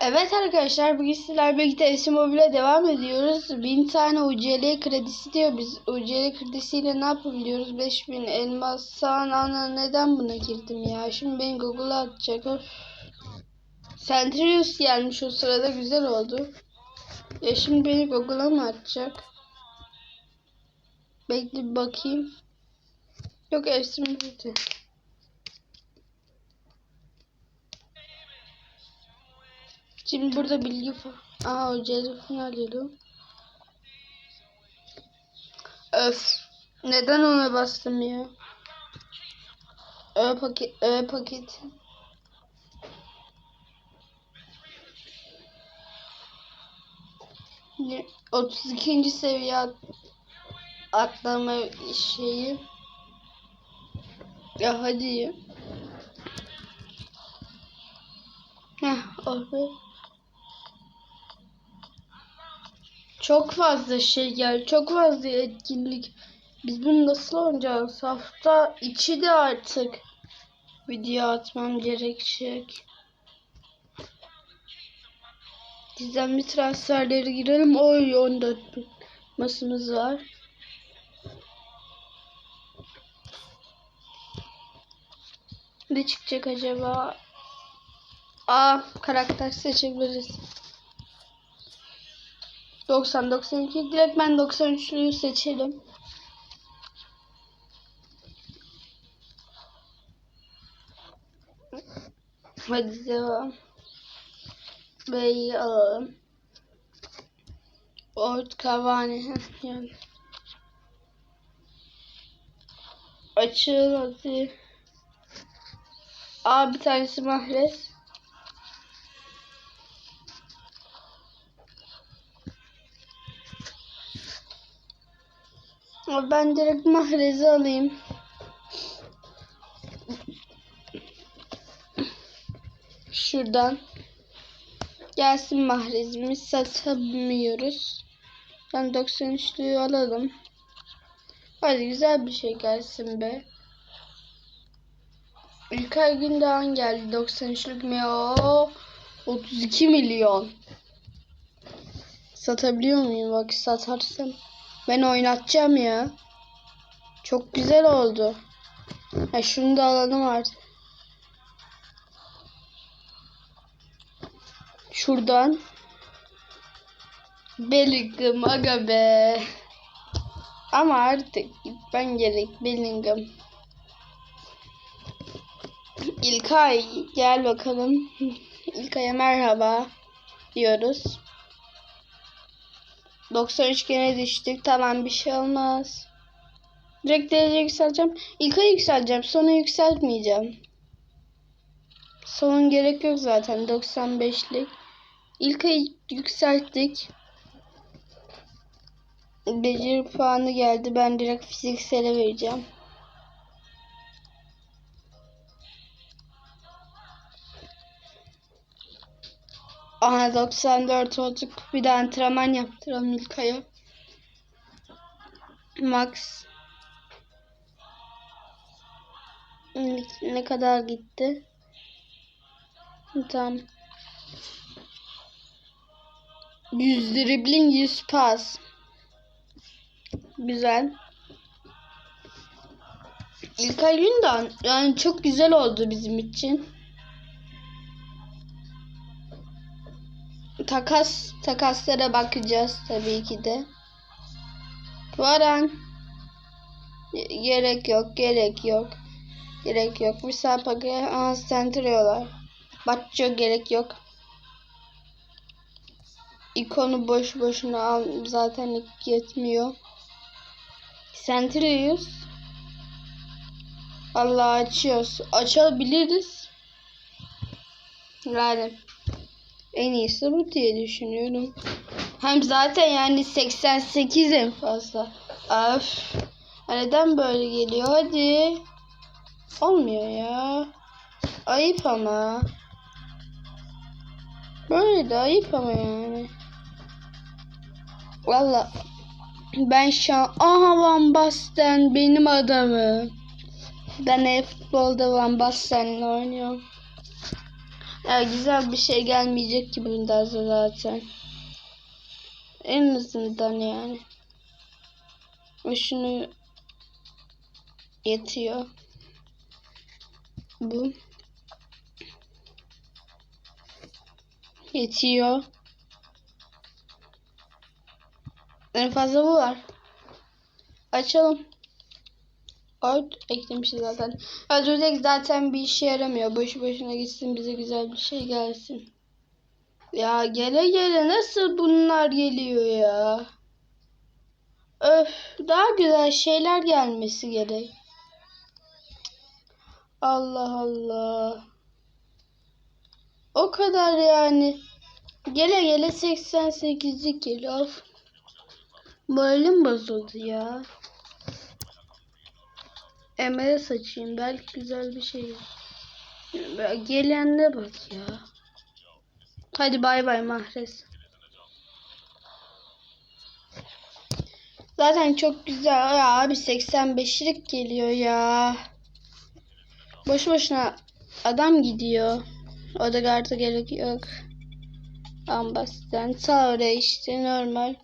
Evet arkadaşlar bugün sizlerle birlikte Esim Mobil'e devam ediyoruz. 1000 tane UCL kredisi diyor. Biz UCL kredisiyle ne yapabiliyoruz? 5000 elmas sağın ana neden buna girdim ya? Şimdi beni Google'a atacak. Öf. Centrius gelmiş o sırada güzel oldu. Ya şimdi beni Google'a mı atacak? Bekle bakayım. Yok Esim Mobil'de. Şimdi burada bilgi. Aa o telefonu alıyorum. Öf. Neden ona bastım ya? Ö paket. Ö paket. Ne- 32. seviye at- atlama şeyi. Ya hadi ya. Heh, oh be. Çok fazla şey geldi. Çok fazla etkinlik. Biz bunu nasıl oynayacağız? Hafta içi de artık video atmam gerekecek. Bir transferleri girelim. Oy 14 bin masımız var. Ne çıkacak acaba? Aa karakter seçebiliriz. 90 92 direkt ben 93'lüyü seçelim. Hadi devam. B'yi alalım. Ort Cavani yani. Açıl hadi. Aa bir tanesi Mahrez. Ben direkt Mahrez'i alayım. Şuradan. Gelsin Mahrez'imiz satamıyoruz. Ben 93'lüyü alalım. Hadi güzel bir şey gelsin be. İlkay Gündoğan geldi 93'lük mi o? 32 milyon. Satabiliyor muyum? Bak satarsam. Ben oynatacağım ya. Çok güzel oldu. Ha şunu da alalım artık. Şuradan. Bellingham aga be. Ama artık ben gerek Bellingham. İlkay gel bakalım. İlkay'a merhaba diyoruz. 93 gene düştük. Tamam bir şey olmaz. Direkt derece yükseleceğim. İlkay'ı yükseleceğim. Sonra yükseltmeyeceğim. Sonun gerek yok zaten. 95'lik. İlkay'ı yükselttik. Beceri puanı geldi. Ben direkt fiziksele vereceğim. Aha 94 olduk. Bir de antrenman yaptıralım İlkay'a. Max. Ne kadar gitti? Tamam. 100 dribbling 100 pas. Güzel. İlkay Gündoğan yani çok güzel oldu bizim için. Takas takaslara bakacağız tabii ki de. Varan gerek yok, gerek yok. Gerek yok. Müsabaka anstentiriyorlar. Batço gerek yok. İkonu boş boşuna al zaten yetmiyor. Centrius. Allah açıyoruz. Açabiliriz. Yani en iyisi bu diye düşünüyorum. Hem zaten yani 88 en fazla. Öf. Neden böyle geliyor? Hadi. Olmuyor ya. Ayıp ama. Böyle de ayıp ama yani. Valla. Ben şu an... Aha Van Basten benim adamım. Ben e-futbolda Van Basten'le oynuyorum. Ya güzel bir şey gelmeyecek ki bundan zaten. En azından yani. Ve şunu yetiyor. Bu. Yetiyor. En fazla bu var. Açalım. Art eklemişiz zaten. Öldürecek zaten bir işe yaramıyor. Boşu boşuna gitsin bize güzel bir şey gelsin. Ya gele gele nasıl bunlar geliyor ya? Öf daha güzel şeyler gelmesi gerek. Allah Allah. O kadar yani. Gele gele 88'lik geliyor. Moralim bozuldu ya. Emel'e saçayım. Belki güzel bir şey. Gelenle bak ya. Hadi bay bay Mahrez. Zaten çok güzel. Ya abi 85'lik geliyor ya. Boş boşuna adam gidiyor. O da kartı gerek yok. Ambasten sağ oraya işte normal.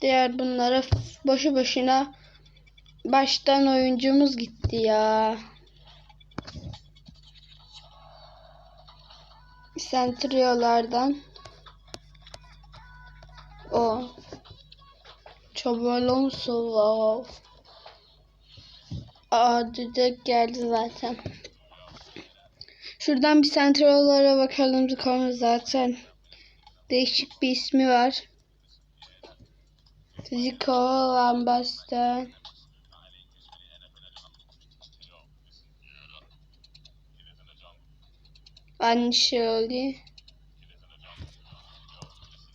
Diğer bunlara boşu boşuna baştan oyuncumuz gitti ya. Sentriolardan o Çobalonso wow. Aa düdük geldi zaten. Şuradan bir sentriolara bakalım. Konu zaten değişik bir ismi var. Zico Lambas'tan. Anşoli.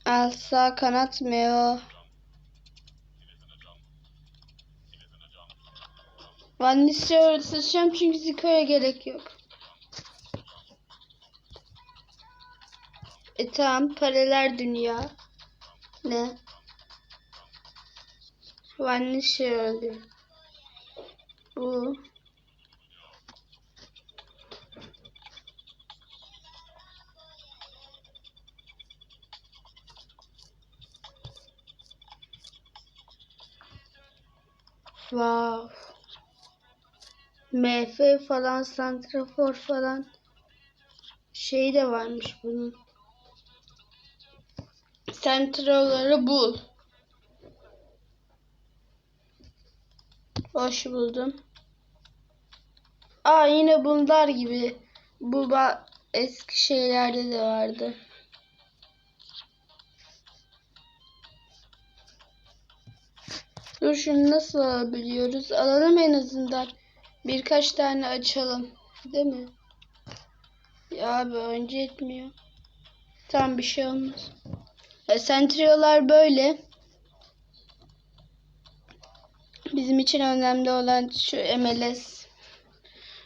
Elsa kanat Meo. Van Nistelrooy'u seçeceğim çünkü Zico'ya gerek yok. E tamam paralel dünya. Ne? Van Nistelrooy. Bu. Wow. MF falan, santrafor falan şey de varmış bunun. Sentralları bul. Hoş buldum. Aa yine bunlar gibi. Bu eski şeylerde de vardı. Dur şunu nasıl alabiliyoruz? Alalım en azından. Birkaç tane açalım. Değil mi? Ya abi önce etmiyor. Tam bir şey olmaz. E, sentriolar böyle. Bizim için önemli olan şu MLS.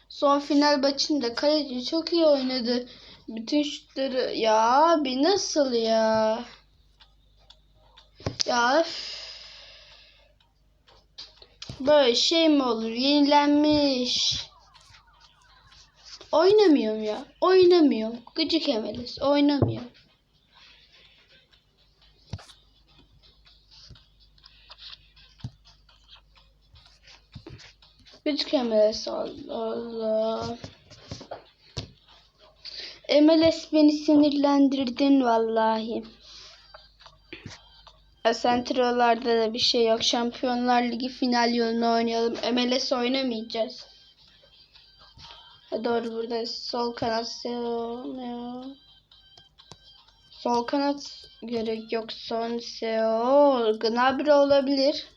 Son final maçında kaleci çok iyi oynadı. Bütün şutları ya abi nasıl ya? Ya üf. Böyle şey mi olur? Yenilenmiş. Oynamıyorum ya. Oynamıyorum. Gıcık MLS. Oynamıyorum. Gıcık MLS. Allah Allah. MLS beni sinirlendirdin vallahi. Sentrolarda da bir şey yok. Şampiyonlar Ligi final yolunu oynayalım. MLS oynamayacağız. Doğru burada sol kanat? Sol kanat gerek yok. Son Seo. Gnabry olabilir.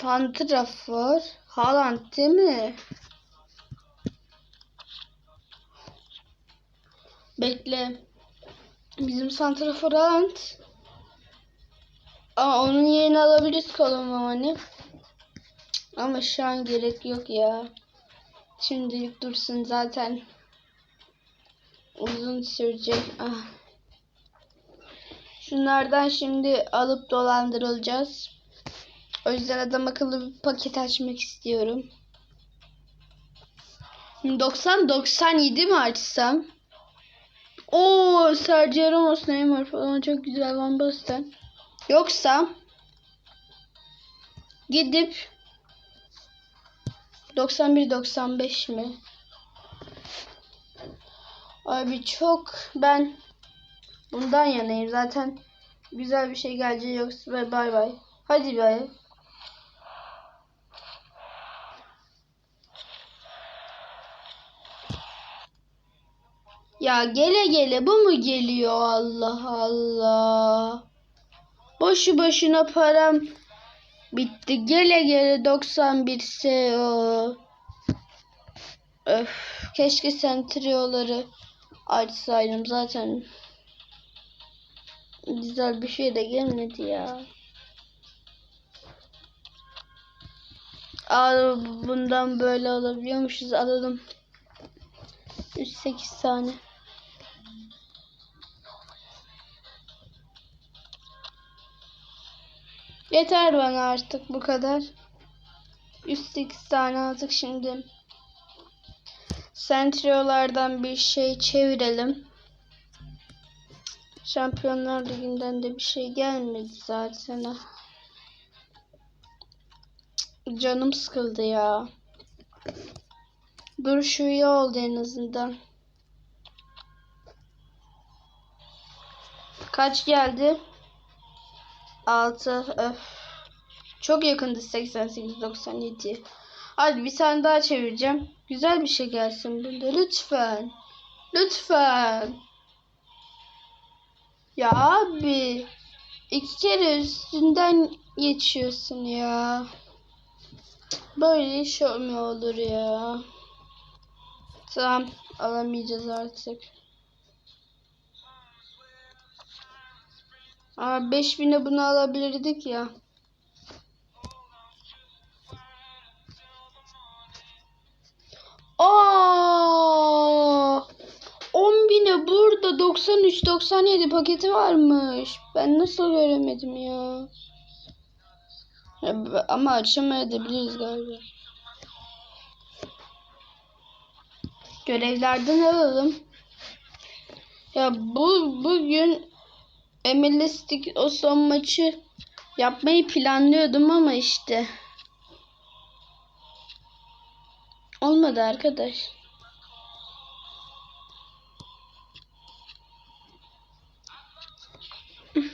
Santrafor. Haaland değil mi? Bekle. Bizim santrafor Haaland. Aa, onun yerini alabiliriz Kolomani. Ama şu an gerek yok ya. Şimdilik dursun zaten. Uzun sürecek. Ah. Şunlardan şimdi alıp dolandırılacağız. O yüzden adam akıllı bir paket açmak istiyorum. 90 97 mi açsam? Oo Sergio Ramos Neymar falan çok güzel Van Basten. Yoksa gidip 91 95 mi? Abi çok ben bundan yanayım. Zaten güzel bir şey gelecek yoksa bay bay. Hadi bay. Ya gele gele bu mu geliyor Allah Allah. Boşu boşuna param bitti. Gele gele 91 SEO. Öf, keşke sentrioları açsaydım zaten. Güzel bir şey de gelmedi ya. Aa, bundan böyle alabiliyormuşuz. Alalım. 108 tane. Yeter bana artık bu kadar. 108 tane aldık şimdi. Sentriolardan bir şey çevirelim. Şampiyonlar Ligi'nden de bir şey gelmedi zaten. Canım sıkıldı ya. Dur şu iyi oldu en azından. Kaç geldi? 6. Öf. Çok yakındı 88 97. Hadi bir tane daha çevireceğim. Güzel bir şey gelsin bunda lütfen. Lütfen. Ya abi. iki kere üstünden geçiyorsun ya. Böyle iş mi olur ya? Tamam alamayacağız artık. Aa 5000'e bunu alabilirdik ya. Aa! 10.000'e burada 93 97 paketi varmış. Ben nasıl göremedim ya? Ama açamayabiliriz galiba. Görevlerden alalım. Ya bu bugün MLS'lik o son maçı yapmayı planlıyordum ama işte olmadı arkadaş.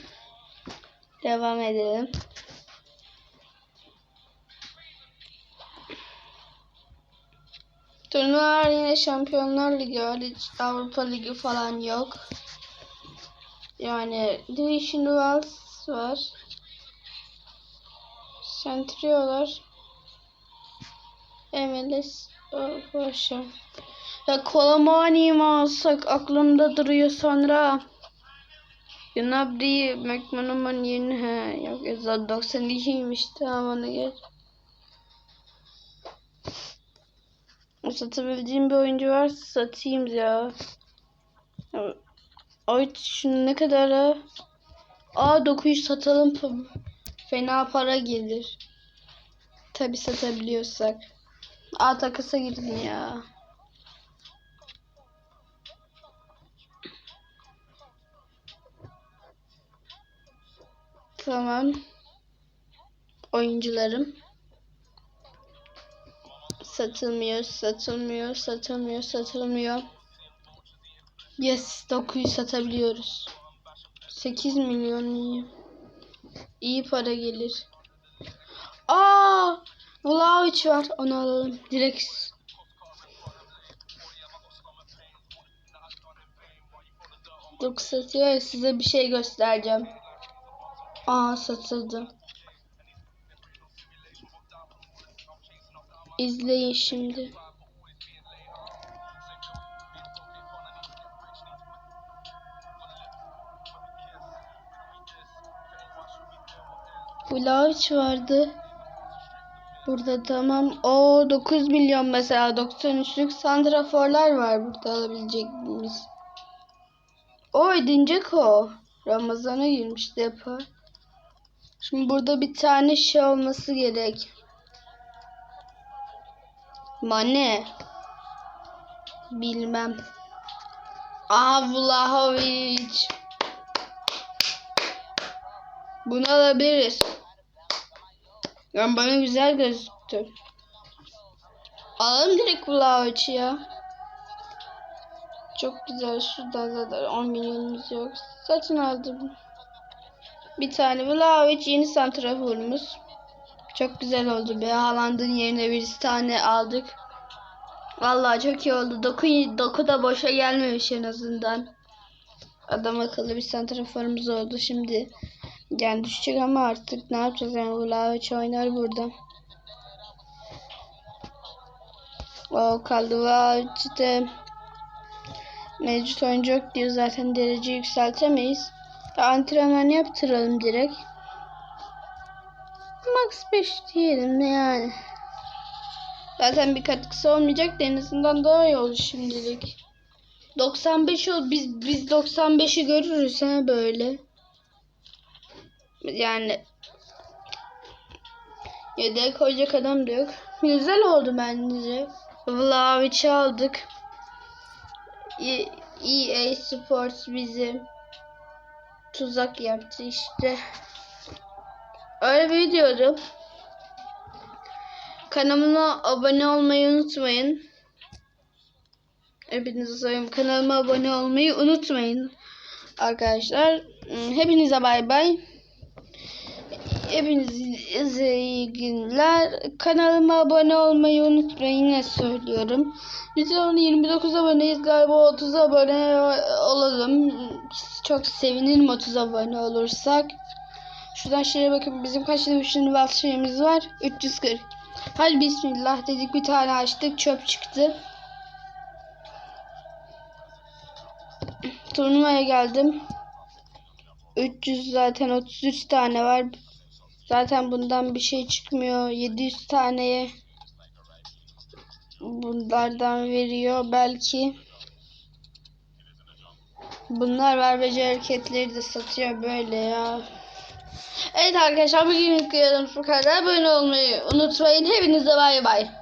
Devam edelim. Turnuvalar yine Şampiyonlar Ligi Avrupa Ligi falan yok. Yani Division Wells var. Sentrio'lar. MLS oh, boşa. Ya Kolomani'yi mi alsak aklımda duruyor sonra. Gnabry'i McManaman yeni he. Yok ya zaten 92'ymiş tamam onu geç. Satabildiğim bir oyuncu varsa satayım ya. Ay şunu ne kadar ha? Aa 900 satalım. Fena para gelir. Tabi satabiliyorsak. Aa takasa girdin ya. Tamam. Oyuncularım. Satılmıyor, satılmıyor, satılmıyor, satılmıyor. Yes, 900 satabiliyoruz. 8 milyon iyi. İyi para gelir. Aa! Vlahovic var. Onu alalım. Direkt. Dur satıyor ya, size bir şey göstereceğim. Aa satıldı. İzleyin şimdi. Vlahovic vardı. Burada tamam. O 9 milyon mesela 93'lük santraforlar var burada alabileceğimiz. O edinecek o. Ramazan'a girmiş depo. Şimdi burada bir tane şey olması gerek. Mane. Bilmem. Aha Vlahovic. Bunu alabiliriz. Yani bana güzel gözüktü. Alalım direkt Vlahovic'i ya. Çok güzel şuradan zaten 10 milyonumuz yok. Satın aldım. Bir tane Vlahovic yeni santraforumuz. Çok güzel oldu be. Haaland'ın yerine bir tane aldık. Vallahi çok iyi oldu. Doku, doku da boşa gelmemiş en azından. Adam akıllı bir santraforumuz oldu şimdi. Yani düşecek ama artık ne yapacağız yani Vlahovic oynar burada. O kaldı Vlahovic'de mevcut oyuncu yok diyor zaten derece yükseltemeyiz. Antrenman yaptıralım direkt. Max 5 diyelim yani. Zaten bir katkısı olmayacak da en azından daha iyi olur şimdilik. 95 ol biz biz 95'i görürüz ha böyle. Yani yedek koyacak adam da yok. Güzel oldu bence. Vlahovic'i aldık. EA Sports bizi tuzak yaptı işte. Öyle bir videodu. Kanalıma abone olmayı unutmayın. Hepinize söyleyeyim. Kanalıma abone olmayı unutmayın. Arkadaşlar. Hepinize bay bay. Hepinize iyi günler. Kanalıma abone olmayı unutmayın. Yine söylüyorum. Biz onu 29 aboneyiz. Galiba 30 abone olalım. Çok sevinirim 30 abone olursak. Şuradan şeye bakın. Bizim kaç demiştin şeyimiz var? 340. Hadi bismillah dedik bir tane açtık çöp çıktı. Turnuvaya geldim. 300 zaten 33 tane var. Zaten bundan bir şey çıkmıyor. 700 taneye bunlardan veriyor belki. Bunlar verbeci hareketleri de satıyor böyle ya. Evet arkadaşlar bugünlük videomuz bu kadar. Abone olmayı unutmayın. Hepinize bay bay.